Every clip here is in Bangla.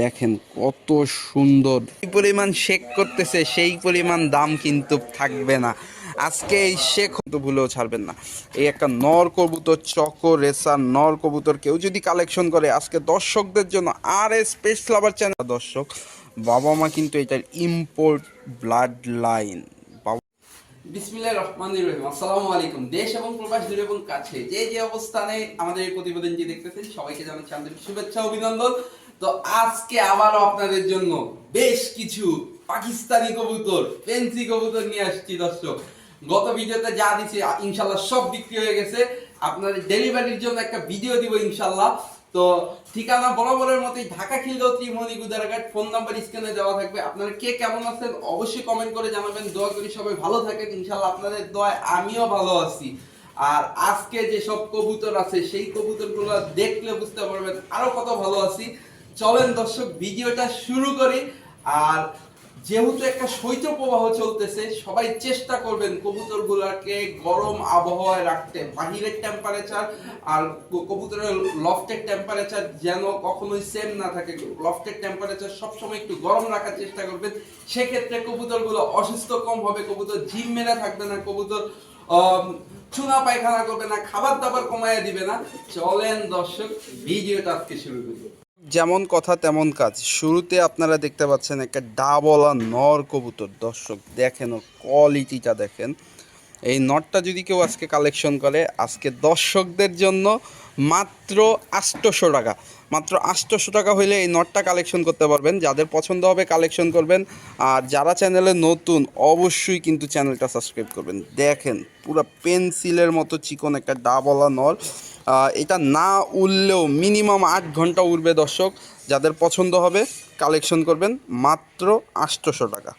দেখেন কত সুন্দর। এই পরিমাণ শেক করতেছে সেই পরিমাণ দাম কিন্তু থাকবে না। আজকে এই শেক তো ভুলেও ছাড়বেন না। এই একটা নর কবুতর চকো রেসার নর কবুতর কেউ যদি কালেকশন করে আজকে দর্শকদের জন্য আর এ স্পেস ফ্লাভার চ্যানেল দর্শক বাবা মা কিন্তু এটার ইম্পোর্ট ব্লাড লাইন বিসমিল্লাহির রহমানির রহিম। আসসালামু আলাইকুম। দেশ এবং প্রবাস দূরে এবং কাছে। যে যে অবস্থানে আমাদের এই প্রতিবেদনটি দেখতেছেন সবাইকে জানাচ্ছি আন্তরিক শুভেচ্ছা অভিনন্দন। তো আজকে আবারও আপনাদের জন্য বেশ কিছু পাকিস্তানি কবুতর পেন্সি কবুতর নিয়ে আসছি দর্শক। গত ভিডিওতে যা দিছি, ইনশাল্লাহ সব বিক্রি হয়ে গেছে। আপনাদের ডেলিভারির জন্য একটা ভিডিও দিব ইনশাল্লাহ। তো ঠিকানা বরাবরের মতোই ঢাকা খিলগত্রী মনি গুদারাঘাট ফোন নাম্বার স্ক্রিনে দেওয়া থাকবে। আপনারা কে কেমন আছেন অবশ্যই কমেন্ট করে জানাবেন। দোয়া করি সবাই ভালো থাকেন। ইনশাল্লাহ আপনাদের দোয়ায় আমিও ভালো আছি। আর আজকে যে সব কবুতর আছে, সেই কবুতরগুলো দেখলে বুঝতে পারবেন আরও কত ভালো আছি। চলেন দর্শক, ভিডিওটা শুরু করি। আর যেহেতু একটা শৈত্য প্রবাহ চলতেছে, সবাই চেষ্টা করবেন কবুতরগুলোকে গরম আবহাওয়ায় রাখতে, বাহিরের টেম্পারেচার আর কবুতরের লফটের টেম্পারেচার যেন কখনোই সেম না থাকে। লফটের টেম্পারেচার সবসময় একটু গরম রাখার চেষ্টা করবেন। সেক্ষেত্রে কবুতরগুলো অসুস্থ কম হবে, কবুতর ঝিম মেরে থাকবে না, কবুতর চুনা পায়খানা করবে না, খাবার দাবার কমায় দিবে না। চলেন দর্শক, ভিডিওটা আজকে শুরু করি। যেমন কথা, তেমন কাজ। শুরুতে আপনারা দেখতে পাচ্ছেন একটা ডাবলা নর কবুতর। দর্শক, দেখেন ও কোয়ালিটিটা দেখেন। এই নটটা যদি কেউ আজকে কালেকশন করে, আজকে দর্শকদের জন্য মাত্র আষ্টশো টাকা। মাত্র আটশোশো টাকা হইলে এই নটটা কালেকশন করতে পারবেন। যাদের পছন্দ হবে কালেকশন করবেন। আর যারা চ্যানেলে নতুন, অবশ্যই কিন্তু চ্যানেলটা সাবস্ক্রাইব করবেন। দেখেন, পুরো পেন্সিলের মতো চিকন একটা ডাবলা নর। এটা না উড়লেও মিনিমাম আট ঘণ্টা উড়বে দর্শক। যাদের পছন্দ হবে কালেকশন করবেন মাত্র আটশোশো টাকা।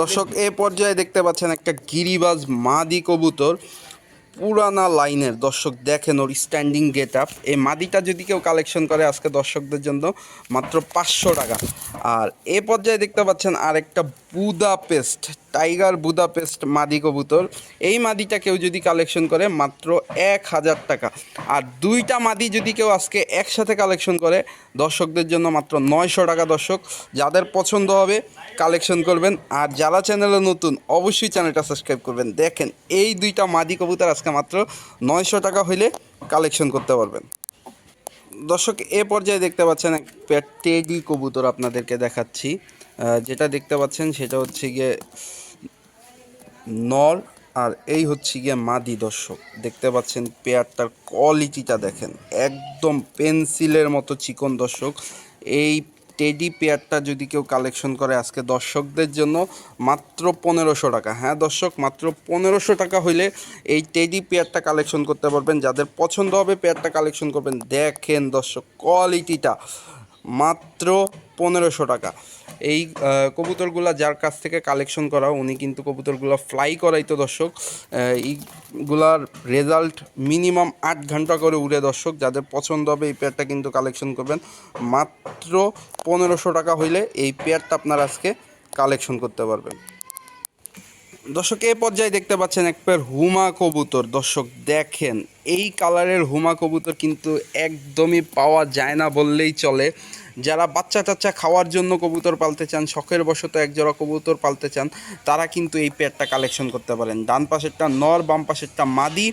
দর্শক, এ পর্যায়ে দেখতে পাচ্ছেন একটা গিরিবাজ মাদি কবুতর। পুরানা লাইনের দর্শক দেখেন ওর স্ট্যান্ডিং গেট আপ এই মাদিটা যদি কেউ কালেকশন করে আজকে দর্শকদের জন্য, মাত্র পাঁচশো টাকা। আর এ পর্যায়ে দেখতে পাচ্ছেন আর একটা বুদাপেস্ট, টাইগার বুদাপেস্ট মাদি কবুতর। এই মাদিটা কেউ যদি কালেকশন করে মাত্র এক হাজার টাকা। আর দুইটা মাদি যদি কেউ আজকে একসাথে কালেকশন করে, দর্শকদের জন্য মাত্র নয়শো টাকা দর্শক। যাদের পছন্দ হবে, কালেকশন করবেন। আর যারা চ্যানেলে নতুন, অবশ্যই চ্যানেলটা সাবস্ক্রাইব করবেন। দেখেন, এই দুইটা মাদি কবুতর আজকে মাত্র নয়শো টাকা হইলে কালেকশন করতে পারবেন। দর্শক, এ পর্যায়ে দেখতে পাচ্ছেন এক টেডি কবুতর আপনাদেরকে দেখাচ্ছি। যেটা দেখতে পাচ্ছেন সেটা হচ্ছে গিয়ে নর আর এই হচ্ছে গিয়ে মাদি দর্শক। দেখতে পাচ্ছেন পেয়ারটার কোয়ালিটিটা দেখেন, একদম পেন্সিলের মতো চিকন দর্শক। এই টেডি পেয়ারটা যদি কেউ কালেকশন করে আজকে দর্শকদের জন্য মাত্র পনেরোশো টাকা। হ্যাঁ দর্শক, মাত্র পনেরোশো টাকা হইলে এই টেডি পেয়ারটা কালেকশন করতে পারবেন। যাদের পছন্দ হবে পেয়ারটা কালেকশন করবেন। দেখেন দর্শক কোয়ালিটিটা মাত্র পনেরোশো টাকা। এই কবুতরগুলা যার কাছ থেকে কালেকশন করা, উনি কিন্তু কবুতরগুলো ফ্লাই করাই তো দর্শক এইগুলার রেজাল্ট মিনিমাম আট ঘণ্টা করে উড়ে দর্শক, যাদের পছন্দ হবে এই পেয়ারটা কিন্তু কালেকশন করবেন। মাত্র পনেরোশো টাকা হইলে এই পেয়ারটা আপনারা আজকে কালেকশন করতে পারবেন। দর্শক এই পর্যায়ে দেখতে পাচ্ছেন এক পেয়ার হুমা কবুতর। দর্শক, দেখেন, এই কালারের হুমা কবুতর কিন্তু একদমই পাওয়া যায় না বললেই চলে। যারা বাচ্চা টাচ্চা খাওয়ার জন্য কবুতর পালতে চান, শখের বশত একজোড়া কবুতর পালতে চান, তারা কিন্তু এই পেয়ারটা কালেকশন করতে পারেন। ডান পাশেরটা নর, বাম পাশেরটা মাদি।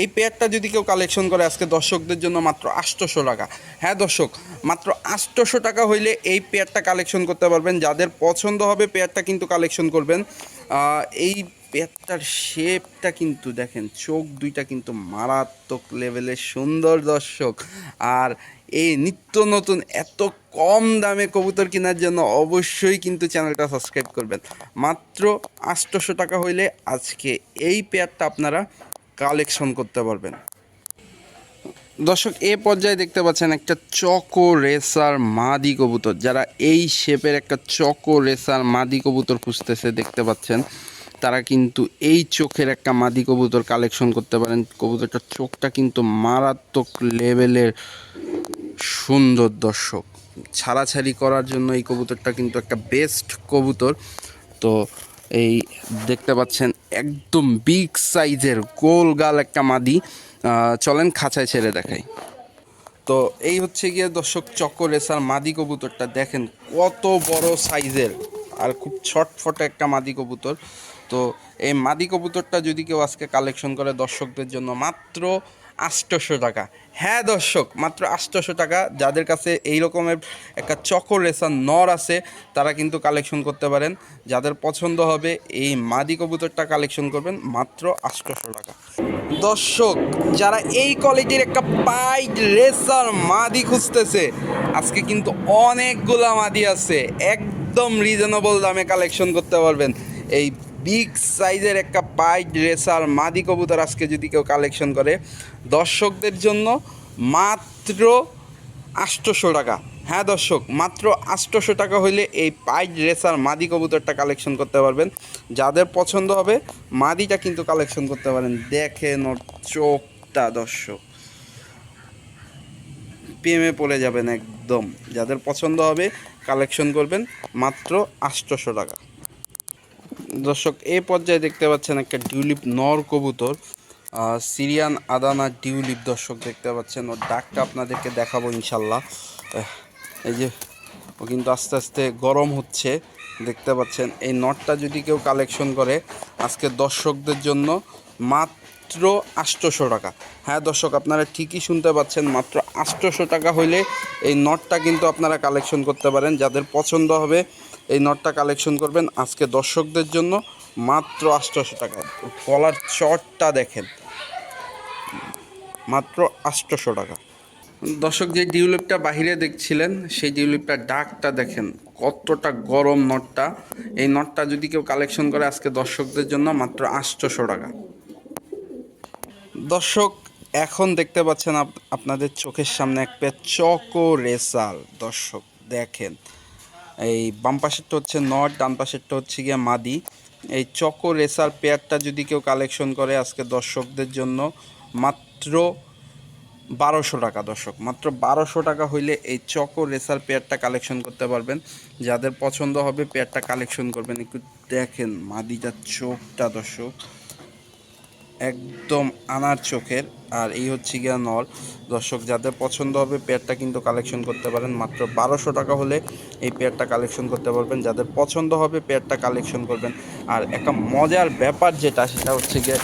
এই পেয়ারটা যদি কেউ কালেকশন করে, আজকে দর্শকদের জন্য মাত্র আটশোশো টাকা। হ্যাঁ দর্শক, মাত্র আটশোশো টাকা হইলে এই পেয়ারটা কালেকশন করতে পারবেন। যাদের পছন্দ হবে পেয়ারটা কিন্তু কালেকশন করবেন। এই পেয়ারটার শেপটা কিন্তু দেখেন, চোখ দুইটা কিন্তু মারাত্মক লেভেলের সুন্দর দর্শক। আর এই নিত্য নতুন এত কম দামে কবুতর কেনার জন্য অবশ্যই কিন্তু চ্যানেলটা সাবস্ক্রাইব করবেন। মাত্র আটশোশো টাকা হইলে আজকে এই পেয়ারটা আপনারা কালেকশন করতে পারবেন। দর্শক, এ পর্যায়ে দেখতে পাচ্ছেন একটা চকো রেসার মাদি কবুতর। যারা এই শেপের একটা চকো রেসার মাদি কবুতর খুঁজতেছে, দেখতে পাচ্ছেন তারা কিন্তু এই চোখের একটা মাদি কবুতর কালেকশন করতে পারেন। কবুতরটার চোখটা কিন্তু মারাত্মক লেভেলের সুন্দর দর্শক। ছাড়াছাড়ি করার জন্য এই কবুতরটা কিন্তু একটা বেস্ট কবুতর। তো এই দেখতে পাচ্ছেন একদম বিগ সাইজের গোল গাল একটা মাদি। চলেন খাঁচায় ছেড়ে দেখাই। তো এই হচ্ছে গিয়ে দর্শক চক্কর রেসার মাদি কবুতরটা। দেখেন কত বড় সাইজের আর খুব ছটফটে একটা মাদি কবুতর। তো এই মাদি কবুতরটা যদি কেউ আজকে কালেকশন করে দর্শকদের জন্য মাত্র আষ্টশো টাকা। হ্যাঁ দর্শক, মাত্র আষ্টশো টাকা। যাদের কাছে এই রকমের একটা চকর রেসার নর আছে, তারা কিন্তু কালেকশন করতে পারেন। যাদের পছন্দ হবে এই মাদি কবুতরটা কালেকশন করবেন, মাত্র আটশোশো টাকা। দর্শক, যারা এই কোয়ালিটির একটা পাইট রেসার মাদি খুঁজতেছে, আজকে কিন্তু অনেকগুলা মাদি আছে। একদম রিজনেবল দামে কালেকশন করতে পারবেন। এই বিগ সাইজের একটা পাইট রেসার মাদি কবুতর আজকে যদি কেউ কালেকশন করে, দর্শকদের জন্য মাত্র আটশোশো টাকা। হ্যাঁ দর্শক, মাত্র আটশোশো টাকা হইলে এই পাইট রেসার মাদি কবুতরটা কালেকশন করতে পারবেন। যাদের পছন্দ হবে, মাদিটা কিন্তু কালেকশন করতে পারেন। দেখেন ওর চোখটা দর্শক। প্রেমে পড়ে যাবেন একদম। যাদের পছন্দ হবে কালেকশন করবেন, মাত্র আটশোশো টাকা। দর্শক, এ পর্যায়ে দেখতে পাচ্ছেন একটা ডিউলিপ নর কবুতর সিরিয়ান আদানা টিউলিপ দর্শক দেখতে পাচ্ছেন। ওর ডাকটা আপনাদেরকে দেখাবো ইনশাল্লাহ। এই যে ও কিন্তু আস্তে আস্তে গরম হচ্ছে, দেখতে পাচ্ছেন। এই নটটা যদি কেউ কালেকশন করে, আজকে দর্শকদের জন্য মাত্র আটশোশো টাকা। হ্যাঁ দর্শক, আপনারা ঠিকই শুনতে পাচ্ছেন, মাত্র আটশোশো টাকা হইলে এই নটটা কিন্তু আপনারা কালেকশন করতে পারেন। যাদের পছন্দ হবে এই নটটা কালেকশন করবেন আজকে দর্শকদের জন্য মাত্র আটশোশো টাকা। কলার চটটা দেখেন। মাত্র আটশোশো টাকা। দর্শক যে ডিউলিপটা বাহিরে দেখছিলেন, সেই ডিউলিপটার ডাকটা দেখেন, কতটা গরম নটটা। এই নটটা যদি কেউ কালেকশন করে আজকে দর্শকদের জন্য মাত্র আটশোশো টাকা। দর্শক, এখন দেখতে পাচ্ছেন আপ- আপনাদের চোখের সামনে একটা চকো রেসাল দর্শক, দেখেন। এই বাম পাশেরটা হচ্ছে নট, ডান পাশেরটা হচ্ছে গিয়ে মাদি। এই চকো রেসার পেয়ারটা যদি কেউ কালেকশন করে আজকে দর্শকদের জন্য, মাত্র বারোশো টাকা দর্শক, মাত্র বারোশো টাকা হইলে এই চকো রেসার পেয়ারটা কালেকশন করতে পারবেন। যাদের পছন্দ হবে পেয়ারটা কালেকশন করবেন। একটু দেখেন মাদিটার চোখটা দর্শক। একদম আনার চোখের, আর এই হচ্ছে গিয়া নল। দর্শক, যাদের পছন্দ হবে পেয়ারটা কিন্তু কালেকশন করতে পারেন। মাত্র বারোশো টাকা হলে এই পেয়ারটা কালেকশন করতে পারবেন। যাদের পছন্দ হবে পেয়ারটা কালেকশন করবেন। আর একটা মজার ব্যাপার যেটা, সেটা হচ্ছে গিয়ে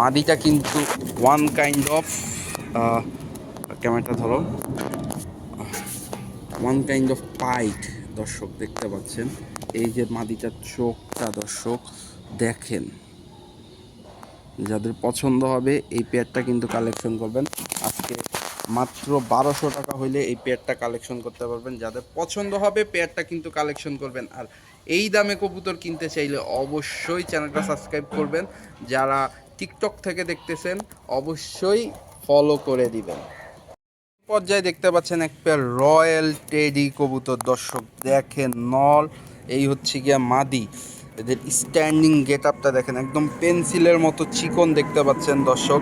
মাদিটা কিন্তু ওয়ান কাইন্ড অফ ক্যামেরাটা ধরো। ওয়ান কাইন্ড অফ পাইট দর্শক, দেখতে পাচ্ছেন? এই যে মাদিটার চোখটা, দর্শক, দেখেন। যাদের পছন্দ হবে এই পেয়ারটা কিন্তু কালেকশন করবেন। আজকে মাত্র বারোশো টাকা হইলে এই পেয়ারটা কালেকশন করতে পারবেন। যাদের পছন্দ হবে পেয়ারটা কিন্তু কালেকশন করবেন। আর এই দামে কবুতর কিনতে চাইলে অবশ্যই চ্যানেলটা সাবস্ক্রাইব করবেন। যারা টিকটক থেকে দেখতেছেন, অবশ্যই ফলো করে দিবেন। পর্যায়ে দেখতে পাচ্ছেন এক পেয়ার রয়্যাল টেডি কবুতর। দর্শক, দেখেন নল। এই হচ্ছে গিয়া মাদি। এদের স্ট্যান্ডিং গেট আপটা দেখেন, একদম পেন্সিলের মতো চিকন দেখতে পাচ্ছেন দর্শক।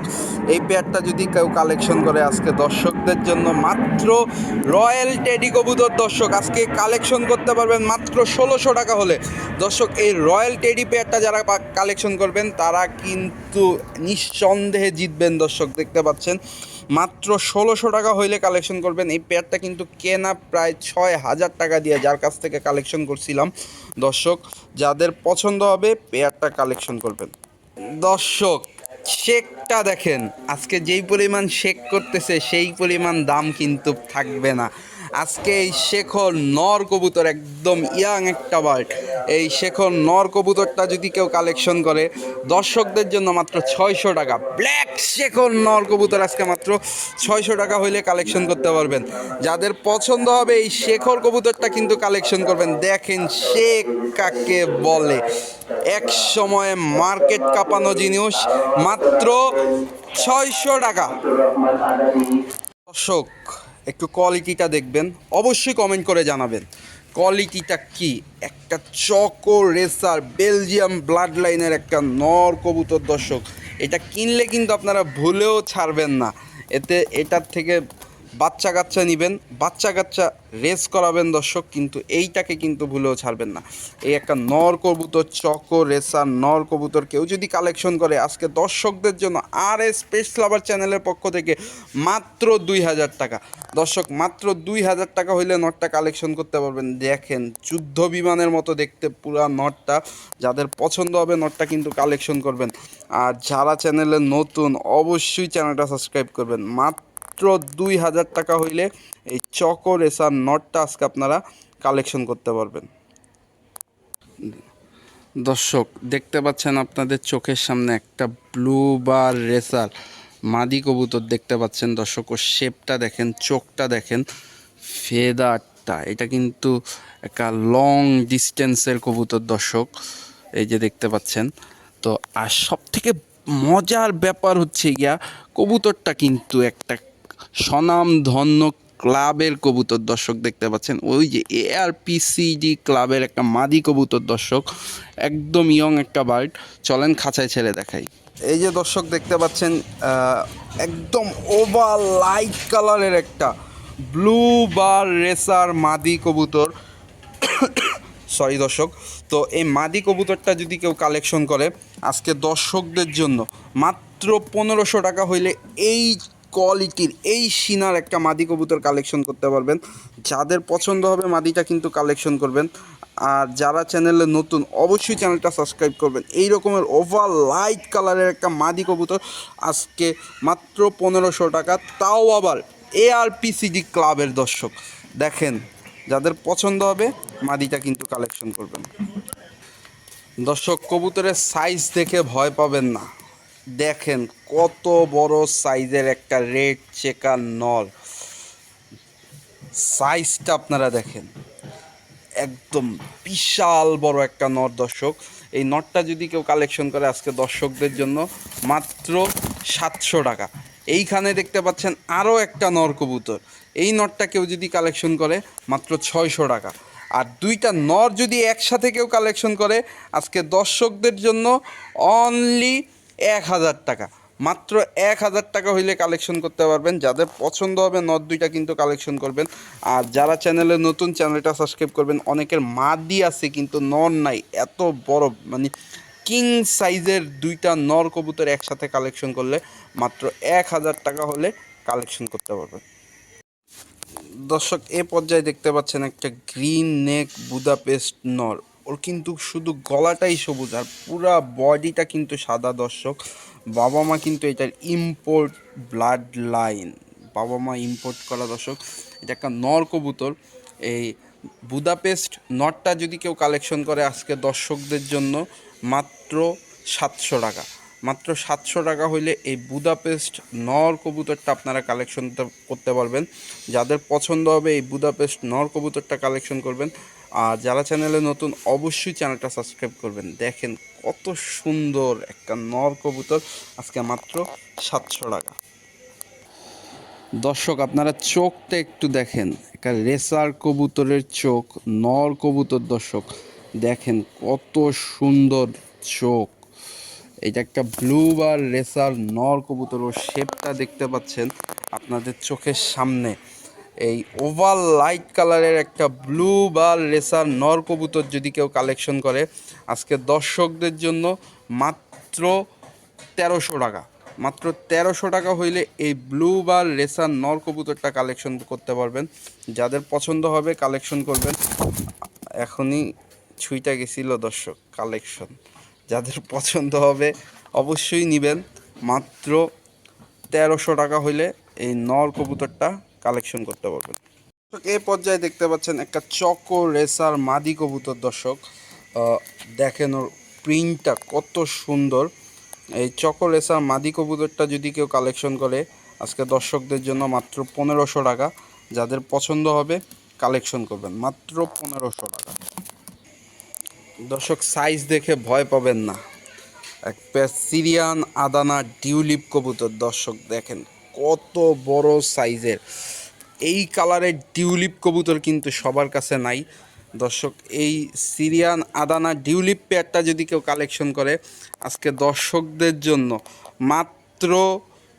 এই পেয়ারটা যদি কেউ কালেকশন করে, আজকে দর্শকদের জন্য মাত্র রয়্যাল টেডি কবুতর দর্শক, আজকে কালেকশন করতে পারবেন মাত্র ষোলোশো টাকা হলে। দর্শক, এই রয়্যাল টেডি পেয়ারটা যারা কালেকশন করবেন, তারা কিন্তু নিঃসন্দেহে জিতবেন দর্শক, দেখতে পাচ্ছেন। মাত্র ষোলোশো টাকা হইলে কালেকশন করবেন। এই পেয়ারটা কিন্তু কেনা প্রায় ছয় হাজার টাকা দিয়ে যার কাছ থেকে কালেকশন করছিলাম। দর্শক, যাদের পছন্দ হবে পেয়ারটা কালেকশন করবেন। দর্শক, শেকটা দেখেন। আজকে যেই পরিমাণ শেক করতেছে, সেই পরিমাণ দাম কিন্তু থাকবে না। আজকে এই শেখর নর কবুতর, একদম ইয়াং একটা বার্ড। এই শেখর নর কবুতরটা যদি কেউ কালেকশন করে, দর্শকদের জন্য মাত্র ছয়শো টাকা। ব্ল্যাক শেখর নর কবুতর আজকে মাত্র ছয়শো টাকা হইলে কালেকশন করতে পারবেন। যাদের পছন্দ হবে এই শেখর কবুতরটা কিন্তু কালেকশন করবেন। দেখেন শেখ কাকে বলে। এক সময়ে মার্কেট কাঁপানো জিনিস, মাত্র ছয়শো টাকা। দর্শক একটু কোয়ালিটিটা দেখবেন, অবশ্যই কমেন্ট করে জানাবেন। কোয়ালিটিটা কি? একটা চকো রেসার বেলজিয়াম ব্লাড লাইনের একটা নর কবুতর দর্শক। এটা কিনলে কিন্তু আপনারা ভুলেও ছাড়বেন না। এতে, এটার থেকে বাচ্চা কাচ্চা নেবেন, বাচ্চা কাচ্চা রেস করাবেন দর্শক, কিন্তু এইটাকে কিন্তু ভুলেও ছাড়বেন না। এই একটা নর কবুতর, চকো রেসার নর কবুতর, কেউ যদি কালেকশন করে, আজকে দর্শকদের জন্য আর এস স্পেস লাভার চ্যানেলের পক্ষ থেকে মাত্র দুই হাজার টাকা। দর্শক, মাত্র দুই হাজার টাকা হইলে নটটা কালেকশন করতে পারবেন। দেখেন, যুদ্ধ বিমানের মতো দেখতে পুরা নটটা যাদের পছন্দ হবে নটটা কিন্তু কালেকশন করবেন। আর যারা চ্যানেলে নতুন, অবশ্যই চ্যানেলটা সাবস্ক্রাইব করবেন। মাত্র দুই হাজার টাকা হইলে এই চকো রেসার নটটা আজকে আপনারা কালেকশন করতে পারবেন। দর্শক, দেখতে পাচ্ছেন আপনাদের চোখের সামনে একটা ব্লু বার রেসার মাদি কবুতর দেখতে পাচ্ছেন দর্শক, ও শেপটা দেখেন, চোখটা দেখেন, ফেদারটা, এটা কিন্তু একটা লং ডিস্টেন্সের কবুতর দর্শক, এই যে দেখতে পাচ্ছেন। তো আর সব থেকে মজার ব্যাপার হচ্ছে গিয়া, কবুতরটা কিন্তু একটা স্বনাম ধন্য ক্লাবের কবুতর দর্শক দেখতে পাচ্ছেন। ওই যে এআরপিসিডি ক্লাবের একটা মাদি কবুতর দর্শক, একদম ইয়ং একটা বার্ড। চলেন খাঁচায় ছেড়ে দেখাই। এই যে দর্শক দেখতে পাচ্ছেন একদম ওভার লাইট কালারের একটা ব্লু বার রেসার মাদি কবুতর। সরি দর্শক, তো এই মাদি কবুতরটা যদি কেউ কালেকশন করে, আজকে দর্শকদের জন্য মাত্র পনেরোশো টাকা হইলে এই কোয়ালিটির এই সিনার একটা মাদি কবুতর কালেকশন করতে পারবেন। যাদের পছন্দ হবে মাদিটা কিন্তু কালেকশন করবেন। আর যারা চ্যানেলে নতুন, অবশ্যই চ্যানেলটা সাবস্ক্রাইব করবেন। এই রকমের ওভার লাইট কালারের একটা মাদি কবুতর আজকে মাত্র পনেরোশো টাকা। তাও আবার এআরপিসিডি ক্লাবের দর্শক। দেখেন, যাদের পছন্দ হবে মাদিটা কিন্তু কালেকশন করবেন। দর্শক, কবুতরের সাইজ দেখে ভয় পাবেন না। দেখেন কত বড় সাইজের একটা রেড চেকার নল। সাইজটা আপনারা দেখেন। একদম বিশাল বড় একটা নট দর্শক। এই নটটা যদি কেউ কালেকশন করে আজকে দর্শকদের জন্য, মাত্র সাতশো টাকা। এইখানে দেখতে পাচ্ছেন আরও একটা নর কবুতর। এই নটটা কেউ যদি কালেকশন করে, মাত্র ছয়শো টাকা। আর দুইটা নর যদি একসাথে কেউ কালেকশন করে, আজকে দর্শকদের জন্য অনলি এক হাজার টাকা। মাত্র এক হাজার টাকা হইলে কালেকশন করতে পারবেন। যাদের পছন্দ হবে নদ দুইটা কিন্তু কালেকশন করবেন। আর যারা চ্যানেলে নতুন চ্যানেলটা সাবস্ক্রাইব করবেন, অনেকের মাদি আছে, কিন্তু নর নাই। এত বড় মানে কিং সাইজের দুইটা নর কবুতর একসাথে কালেকশন করলে মাত্র এক হাজার টাকা হলে কালেকশন করতে পারবেন। দর্শক, এ পর্যায়ে দেখতে পাচ্ছেন একটা গ্রিন নেক বুদাপেস্ট নর। ওর কিন্তু শুধু গলাটাই সবুজ আর পুরা বডিটা কিন্তু সাদা দর্শক। বাবা মা কিন্তু এটার ইম্পোর্ট ব্লাড লাইন বাবা মা ইম্পোর্ট করা দর্শক, এটা একটা নর কবুতর। এই বুদাপেস্ট নটটা যদি কেউ কালেকশন করে আজকে দর্শকদের জন্য, মাত্র সাতশো টাকা। মাত্র সাতশো টাকা হইলে এই বুদাপেস্ট নর কবুতরটা আপনারা কালেকশন করতে পারবেন। যাদের পছন্দ হবে এই বুদাপেস্ট নর কবুতরটা কালেকশন করবেন। আর যারা চ্যানেলে নতুন, অবশ্যই চ্যানেলটা সাবস্ক্রাইব করবেন। দেখেন কত সুন্দর একটা নর কবুতর, আজকে মাত্র সাতশো টাকা। দর্শক, আপনারা চোখটা একটু দেখেন। একটা রেসার কবুতরের চোখ, নর কবুতর দর্শক, দেখেন কত সুন্দর চোখ। এটা একটা ব্লু বার রেসার নর কবুতর, ও শেপটা দেখতে পাচ্ছেন আপনাদের চোখের সামনে। এই ওভার লাইট কালারের একটা ব্লু বা রেসার নর কবুতর যদি কেউ কালেকশন করে, আজকে দর্শকদের জন্য মাত্র তেরোশো টাকা। মাত্র তেরোশো টাকা হইলে এই ব্লু বা রেসার নর কবুতরটা কালেকশন করতে পারবেন। যাদের পছন্দ হবে কালেকশন করবেন। এখনই ছুঁইটা গেছিল দর্শক, কালেকশন। যাদের পছন্দ হবে অবশ্যই নেবেন। মাত্র তেরোশো টাকা হইলে এই নর কবুতরটা কালেকশন করতে পারবেন। এই পর্যায়ে দেখতে পাচ্ছেন একটা চকো রেসার মাদি কবুতর দর্শক। দেখেন ওর প্রিন্টটা কত সুন্দর। এই চকো রেসার মাদি কবুতরটা যদি কেউ কালেকশন করে, আজকে দর্শকদের জন্য মাত্র পনেরোশো টাকা। যাদের পছন্দ হবে, কালেকশন করবেন। মাত্র পনেরোশো টাকা। দর্শক সাইজ দেখে ভয় পাবেন না। এক সিরিয়ান আদানা টিউলিপ কবুতর দর্শক, দেখেন কত বড় সাইজের এই কালারের টিউলিপ কবুতর কিন্তু সবার কাছে নাই। দর্শক, এই সিরিয়ান আদানা ডিউলিপ পেয়ারটা যদি কেউ কালেকশন করে, আজকে দর্শকদের জন্য মাত্র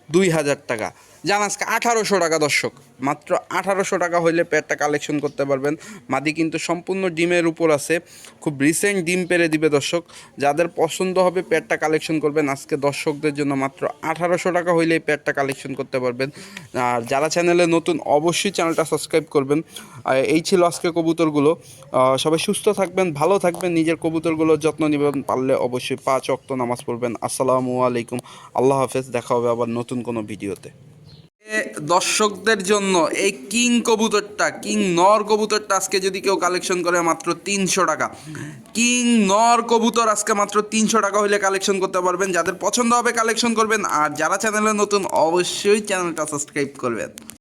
দুই হাজার টাকা। জান আজকে আঠারোশো টাকা, দর্শক। মাত্র আঠারোশো টাকা হইলে পেয়ারটা কালেকশন করতে পারবেন। মাদি কিন্তু সম্পূর্ণ ডিমের উপর আছে। খুব রিসেন্ট ডিম পেরে দিবে দর্শক। যাদের পছন্দ হবে পেয়ারটা কালেকশন করবেন। আজকে দর্শকদের জন্য মাত্র আঠারোশো টাকা হইলে এই পেয়ারটা কালেকশন করতে পারবেন। আর যারা চ্যানেলে নতুন, অবশ্যই চ্যানেলটা সাবস্ক্রাইব করবেন। এই ছিল আজকে কবুতরগুলো। সবাই সুস্থ থাকবেন, ভালো থাকবেন, নিজের কবুতরগুলোর যত্ন নেবেন। পারলে অবশ্যই পাঁচ অক্ত নামাজ পড়বেন। আসসালামু আলাইকুম। আল্লাহ হাফেজ। দেখা হবে আবার নতুন কোনো ভিডিওতে। দর্শকদের জন্য এই কিং কবুতরটা, কিং নর কবুতরটা আজকে যদি কেউ কালেকশন করে মাত্র তিনশো টাকা। কিং নর কবুতর আজকে মাত্র তিনশো টাকা হলে কালেকশন করতে পারবেন। যাদের পছন্দ হবে কালেকশন করবেন। আর যারা চ্যানেলে নতুন, অবশ্যই চ্যানেলটা সাবস্ক্রাইব করবেন।